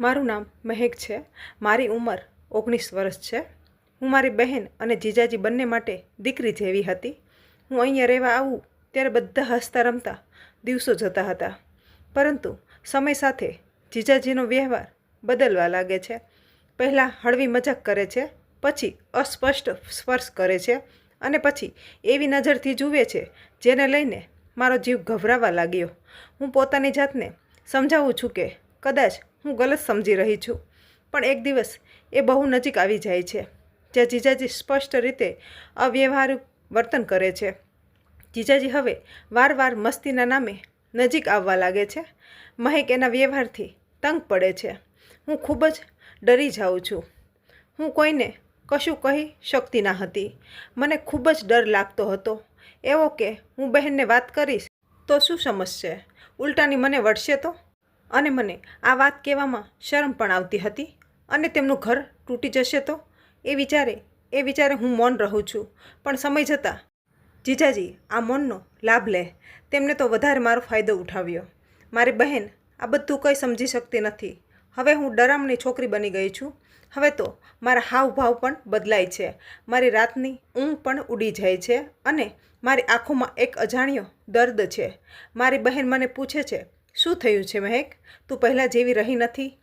મારું નામ મહેક છે. મારી ઉંમર ઓગણીસ વર્ષ છે. હું મારી બહેન અને જીજાજી બંને માટે દીકરી જેવી હતી. હું અહીંયા રહેવા આવું ત્યારે બધા હસતા રમતા દિવસો જતા હતા. પરંતુ સમય સાથે જીજાજીનો વ્યવહાર બદલવા લાગે છે. પહેલાં હળવી મજાક કરે છે, પછી અસ્પષ્ટ સ્પર્શ કરે છે અને પછી એવી નજરથી જુએ છે જેને લઈને મારો જીવ ગભરાવા લાગ્યો. હું પોતાની જાતને સમજાવું છું કે કદાચ હું ગલત સમજી રહી છું. પણ એક દિવસ એ બહુ નજીક આવી જાય છે, જ્યાં જીજાજી સ્પષ્ટ રીતે અવ્યવહારિક વર્તન કરે છે. જીજાજી હવે વારવાર મસ્તીના નામે નજીક આવવા લાગે છે. મહેક એના વ્યવહારથી તંગ પડે છે. હું ખૂબ જ ડરી જાઉં છું. હું કોઈને કશું કહી શકતી ના હતી. મને ખૂબ જ ડર લાગતો હતો. એવો કે હું બહેનને વાત કરીશ તો શું સમજશે? ઉલટાની મને વળશે તો? અને મને આ વાત કહેવામાં શરમ પણ આવતી હતી. અને તેમનું ઘર તૂટી જશે તો? એ વિચારે એ વિચારે હું મૌન રહું છું. પણ સમય જતાં જીજાજી આ મૌનનો લાભ લે. તેમને તો વધારે મારો ફાયદો ઉઠાવ્યો. મારી બહેન આ બધું કંઈ સમજી શકતી નથી. હવે હું ડરામણી છોકરી બની ગઈ છું. હવે તો મારા હાવભાવ પણ બદલાય છે. મારી રાતની ઊંઘ પણ ઉડી જાય છે અને મારી આંખોમાં એક અજાણ્યો દર્દ છે. મારી બહેન મને પૂછે છે શું થયું છે મહેક? તું પહેલાં જેવી રહી નથી.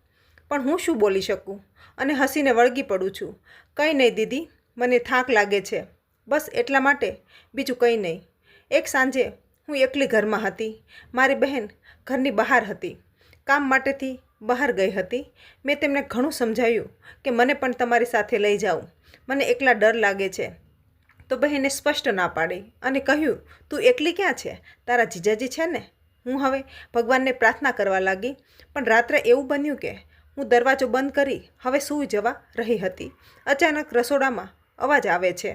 પણ હું શું બોલી શકું? અને હસીને વળગી પડું છું. કંઈ નહીં દીદી, મને થાક લાગે છે. બસ એટલા માટે. બીજું કંઈ નહીં. એક સાંજે હું એકલી ઘરમાં હતી. મારી બહેન ઘરની બહાર હતી. કામ માટેથી બહાર ગઈ હતી. મેં તેમને ઘણું સમજાવ્યું કે મને પણ તમારી સાથે લઈ જાઉં. મને એકલા ડર લાગે છે. તો બહેને સ્પષ્ટ ના પાડી અને કહ્યું, તું એકલી ક્યાં છે? તારા જીજાજી છે ને? હું હવે ભગવાનને પ્રાર્થના કરવા લાગી, પણ રાત્રે એવું બન્યું કે હું દરવાજો બંધ કરી હવે સૂઈ જવા રહી હતી. અચાનક રસોડામાં અવાજ આવે છે.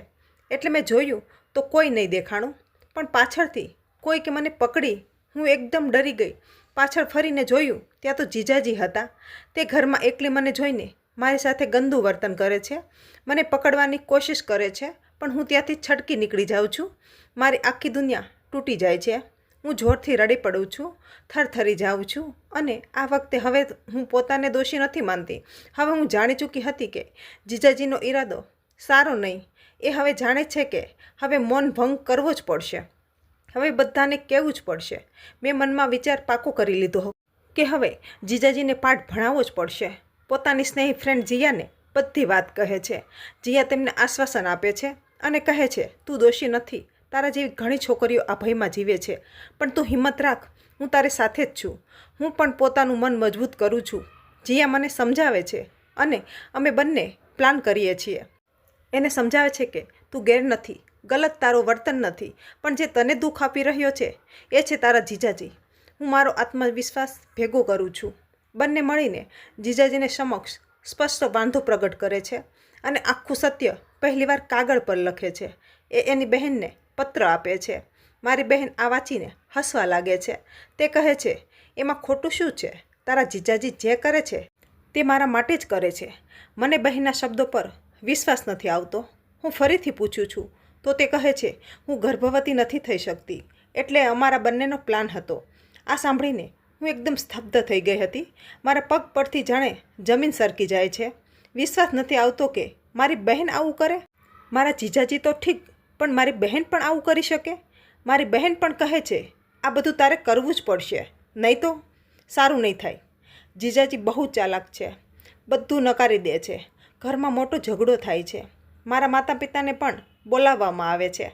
એટલે મેં જોયું તો કોઈ નહીં દેખાણું, પણ પાછળથી કોઈકે મને પકડી. હું એકદમ ડરી ગઈ. પાછળ ફરીને જોયું, ત્યાં તો જીજાજી હતા. તે ઘરમાં એકલી મને જોઈને મારી સાથે ગંદુ વર્તન કરે છે. મને પકડવાની કોશિશ કરે છે, પણ હું ત્યાંથી છટકી નીકળી જાઉં છું. મારી આખી દુનિયા તૂટી જાય છે. હું જોરથી રડી પડું છું, થરથરી જાઉં છું અને આ વખતે હવે હું પોતાને દોષી નથી માનતી. હવે હું જાણી ચૂકી હતી કે જીજાજીનો ઈરાદો સારો નહીં, એ હવે જાણે છે કે હવે મૌન ભંગ કરવો જ પડશે. હવે બધાને કહેવું જ પડશે. મેં મનમાં વિચાર પાકો કરી લીધો કે હવે જીજાજીને પાઠ ભણાવવો જ પડશે. પોતાની સ્નેહી ફ્રેન્ડ જીયાને બધી વાત કહે છે. જીયા તેમને આશ્વાસન આપે છે અને કહે છે, તું દોષી નથી તારા જેવી ઘણી છોકરીઓ આ ભયમાં જીવે છે. પણ તું હિંમત રાખ, હું તારે સાથે જ છું. હું પણ પોતાનું મન મજબૂત કરું છું. જીયા મને સમજાવે છે અને અમે બંને પ્લાન કરીએ છીએ. એને સમજાવે છે કે તું ગેર નથી, ગલત તારો વર્તન નથી, પણ જે તને દુઃખ આપી રહ્યો છે, એ છે તારા જીજાજી. હું મારો આત્મવિશ્વાસ ભેગો કરું છું. બંને મળીને જીજાજીને સમક્ષ સ્પષ્ટ વાંધો પ્રગટ કરે છે અને આખું સત્ય પહેલીવાર કાગળ પર લખે છે. એ એની બહેનને પત્ર આપે છે. મારી બહેન આ વાંચીને હસવા લાગે છે. તે કહે છે, એમાં ખોટું શું છે? તારા જીજાજી જે કરે છે તે મારા માટે જ કરે છે. મને બહેનના શબ્દો પર વિશ્વાસ નથી આવતો. હું ફરીથી પૂછું છું. તો તે કહે છે, હું ગર્ભવતી નથી થઈ શકતી. એટલે અમારા બંનેનો પ્લાન હતો. આ સાંભળીને હું એકદમ સ્તબ્ધ થઈ ગઈ હતી. મારા પગ પરથી જાણે જમીન સરકી જાય છે. વિશ્વાસ નથી આવતો કે મારી બહેન આવું કરે. મારા જીજાજી તો ઠીક પણ મારી બહેન પણ આવું કરી શકે? મારી બહેન પણ કહે છે, આ બધું તારે કરવું જ પડશે. નહીં તો સારું નહીં થાય. જીજાજી બહુ ચાલાક છે. બધું નકારી દે છે. ઘરમાં મોટો ઝઘડો થાય છે. મારા માતા પિતાને પણ બોલાવવામાં આવે છે.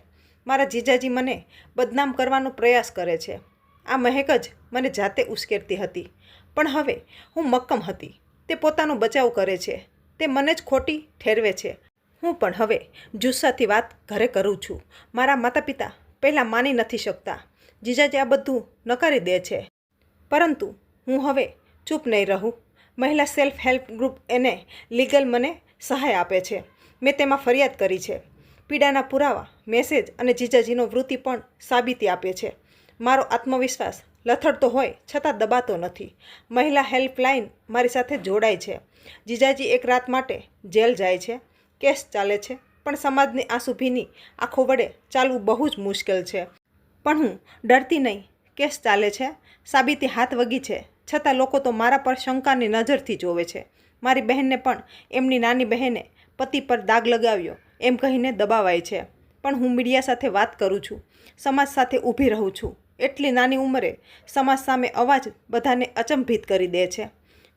મારા જીજાજી મને બદનામ કરવાનો પ્રયાસ કરે છે. આ મહેક જ મને જાતે ઉશ્કેરતી હતી. પણ હવે હું મક્કમ હતી. તે પોતાનો બચાવ કરે છે. તે મને જ ખોટી ઠેરવે છે. હું પણ હવે જુસ્સાથી વાત ઘરે કરું છું. મારા માતા પિતા પહેલાં માની નથી શકતા. જીજાજી આ બધું નકારી દે છે. પરંતુ હું હવે ચૂપ નહીં રહું. મહિલા સેલ્ફ હેલ્પ ગ્રુપ એને લીગલ મને સહાય આપે છે. મેં તેમાં ફરિયાદ કરી છે. પીડાના પુરાવા, મેસેજ અને જીજાજીનો વૃત્તિ પણ સાબિતી આપે છે. મારો આત્મવિશ્વાસ લથડતો હોય છતાં દબાતો નથી. મહિલા હેલ્પલાઇન મારી સાથે જોડાય છે. જીજાજી એક રાત માટે જેલ જાય છે. કેસ ચાલે છે. પણ સમાજની આંસુ ભીની આંખો વડે ચાલવું બહુ જ મુશ્કેલ છે. પણ હું ડરતી નહીં. કેસ ચાલે છે. સાબિતી હાથ વગી છે. છતાં લોકો તો મારા પર શંકાની નજરથી જોવે છે. મારી બહેનને પણ એમની નાની બહેને પતિ પર દાગ લગાવ્યો. એમ કહીને દબાવાય છે. પણ હું મીડિયા સાથે વાત કરું છું. સમાજ સાથે ઊભી રહું છું. એટલી નાની ઉંમરે સમાજ સામે અવાજ બધાને અચંભિત કરી દે છે.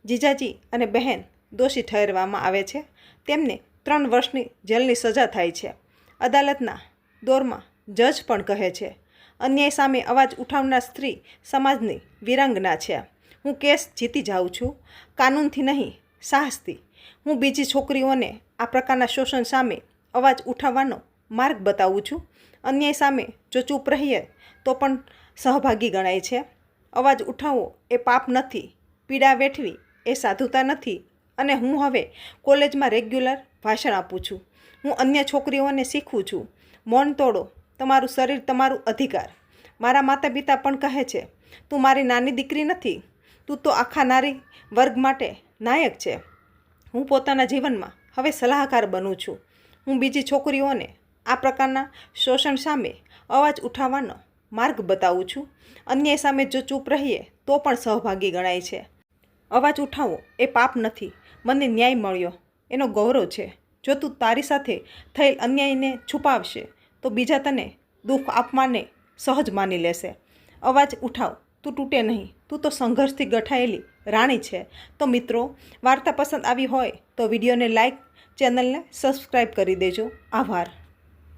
જીજાજી અને બહેન દોષી ઠેરવામાં આવે છે. તેમને ત્રણ વર્ષની જેલની સજા થાય છે. અદાલતના દોરમાં જજ પણ કહે છે, અન્યાય સામે અવાજ ઉઠાવનાર સ્ત્રી સમાજની વિરાંગના છે. હું કેસ જીતી જાઉં છું. કાનૂનથી નહીં, સાહસથી. હું બીજી છોકરીઓને આ પ્રકારના શોષણ સામે અવાજ ઉઠાવવાનો માર્ગ બતાવું છું. અન્યાય સામે જો ચૂપ રહીએ, તો પણ સહભાગી ગણાય છે. અવાજ ઉઠાવવો એ પાપ નથી. પીડા વેઠવી એ સાધુતા નથી. અને હું હવે કોલેજમાં રેગ્યુલર ભાષણ આપું છું. હું અન્ય છોકરીઓને શીખું છું. મૌન તોડો. તમારું શરીર તમારું અધિકાર. મારા માતા પિતા પણ કહે છે, તું મારી નાની દીકરી નથી. તું તો આખા નારી વર્ગ માટે નાયક છે. હું પોતાના જીવનમાં હવે સલાહકાર બનું છું. હું બીજી છોકરીઓને આ પ્રકારના શોષણ સામે અવાજ ઉઠાવવાનો માર્ગ બતાવું છું. અન્યાય સામે જો ચૂપ રહીએ, તો પણ સહભાગી ગણાય છે. અવાજ ઉઠાવો. એ પાપ નથી. મને ન્યાય મળ્યો. એનો ગૌરવ છે. જો તું તારી સાથે થયેલ અન્યાયને છુપાવશે, તો બીજા તને દુઃખ આપવાને સહજ માની લેશે. અવાજ ઉઠાવ, તું તૂટે નહીં. તું તો સંઘર્ષથી ગઠાયેલી રાણી છે. તો મિત્રો, વાર્તા પસંદ આવી હોય તો વિડીયોને લાઈક, ચેનલને સબસ્ક્રાઈબ કરી દેજો. આભાર.